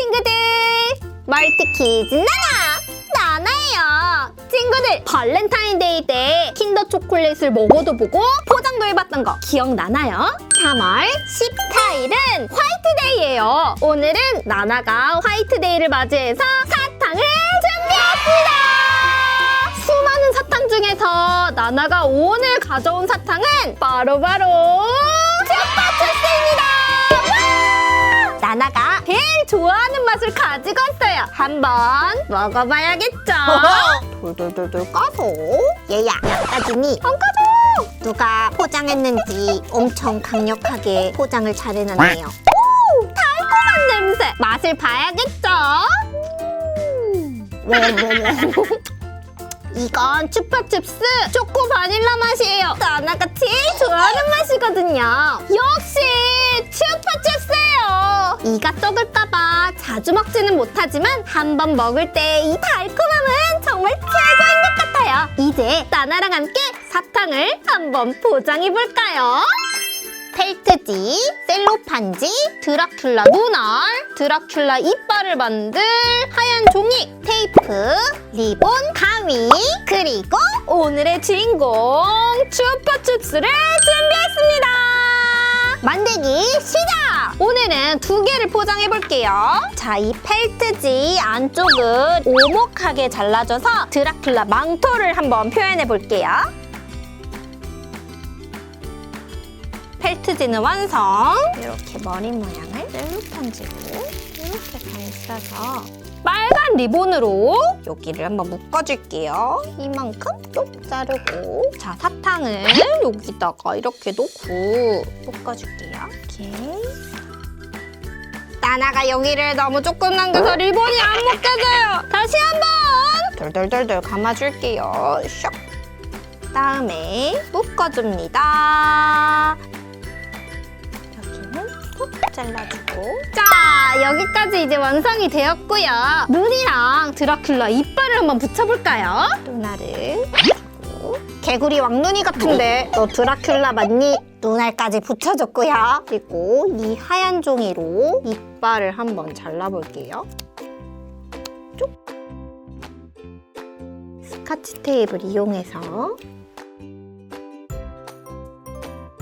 친구들! 멀티키즈 나나! 나나예요. 친구들 발렌타인데이 때 킨더 초콜릿을 먹어도 보고 포장도 해봤던 거 기억나나요? 3월 14일은 화이트데이예요. 오늘은 나나가 화이트데이를 맞이해서 사탕을 준비했습니다! 수많은 사탕 중에서 나나가 오늘 가져온 사탕은 바로바로 슈퍼초스입니다! 와! 나나가 제일 좋아하는 맛을 가지고 왔어요. 한번 먹어봐야겠죠? 돌돌돌돌 까서 얘야 약가짐이 안 까져! 누가 포장했는지 엄청 강력하게 포장을 잘 해놨네요. 오! 달콤한 냄새! 맛을 봐야겠죠? 음. 이건 추파춥스 초코 바닐라 맛이에요. 나나가 제일 좋아하는 맛이거든요. 역시. 이가 썩을까봐 자주 먹지는 못하지만 한 번 먹을 때 이 달콤함은 정말 최고인 것 같아요. 이제 나나랑 함께 사탕을 한번 포장해 볼까요? 펠트지, 셀로판지, 드라큘라 눈알, 드라큘라 이빨을 만들 하얀 종이, 테이프, 리본, 가위, 그리고 오늘의 주인공 추파춥스를 준비했습니다. 만들기 시작! 오늘은 두 개를 포장해 볼게요. 자, 이 펠트지 안쪽은 오목하게 잘라줘서 드라큘라 망토를 한번 표현해 볼게요. 펠트지는 완성. 이렇게 머리 모양을 셀로판지로 이렇게 감싸서 빨간 리본으로 여기를 한번 묶어줄게요. 이만큼 쏙 자르고 자 사탕을 여기다가 이렇게 놓고 묶어줄게요. 이렇게 나나가 여기를 너무 조금 남겨서 리본이 안 묶여져요. 다시 한번 돌돌돌돌 감아줄게요. 슉. 다음에 묶어줍니다. 여기는 쏙 잘라주고 자 여기까지 이제 완성이 되었고요 눈이랑 드라큘라 이빨을 한번 붙여볼까요? 붙이고 개구리 왕눈이 같은데 너 드라큘라 맞니? 눈알까지 붙여줬고요 그리고 이 하얀 종이로 이빨을 한번 잘라볼게요 쭉 스카치 테이프를 이용해서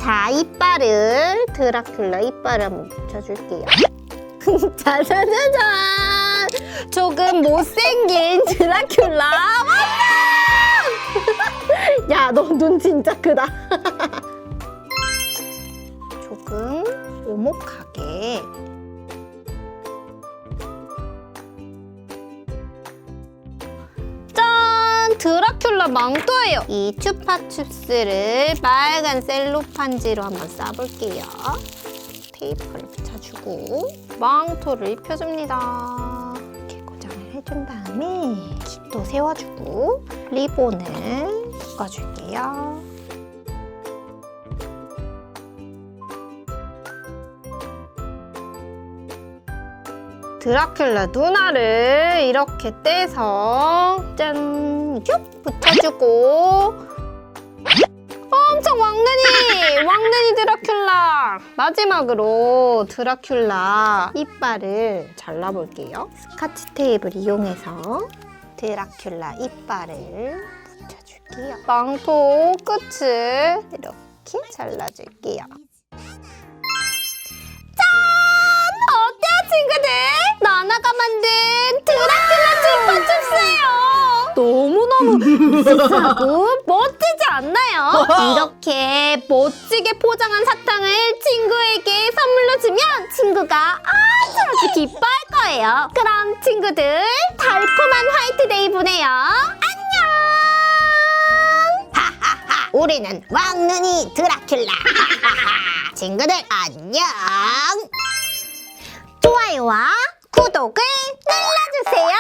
자, 이빨을 드라큘라 이빨을 한번 붙여줄게요. 짜자자잔! 조금 못생긴 드라큘라 완성! 야, 너 눈 진짜 크다. 조금 오목하게 짠! 드라큘라 망토예요. 이 추파춥스를 빨간 셀로판지로 한번 싸볼게요. 테이프를 붙여 주고 망토를 입혀줍니다. 이렇게 고정을 해준 다음에 깃도 세워주고 리본을 묶어줄게요. 드라큘라 눈알을 이렇게 떼서 짠! 쭉 붙여주고 엄청 왕눈이! 왕눈이 드라큘라! 마지막으로 드라큘라 이빨을 잘라볼게요. 스카치 테이프를 이용해서 드라큘라 이빨을 붙여줄게요. 망토 끝을 이렇게 잘라줄게요. 어때요 친구들? 나나가 만든 드라큘라 슈퍼춥스예요 너무너무 비싸고 멋지 지 않나요? 이렇게 멋지게 포장한 사탕을 친구에게 선물로 주면 친구가 아주 아주 기뻐할 거예요. 그럼 친구들 달콤한 화이트데이 보내요. 안녕! 하하하 우리는 왕눈이 드라큘라. 친구들 안녕! 좋아요와 구독을 눌러주세요.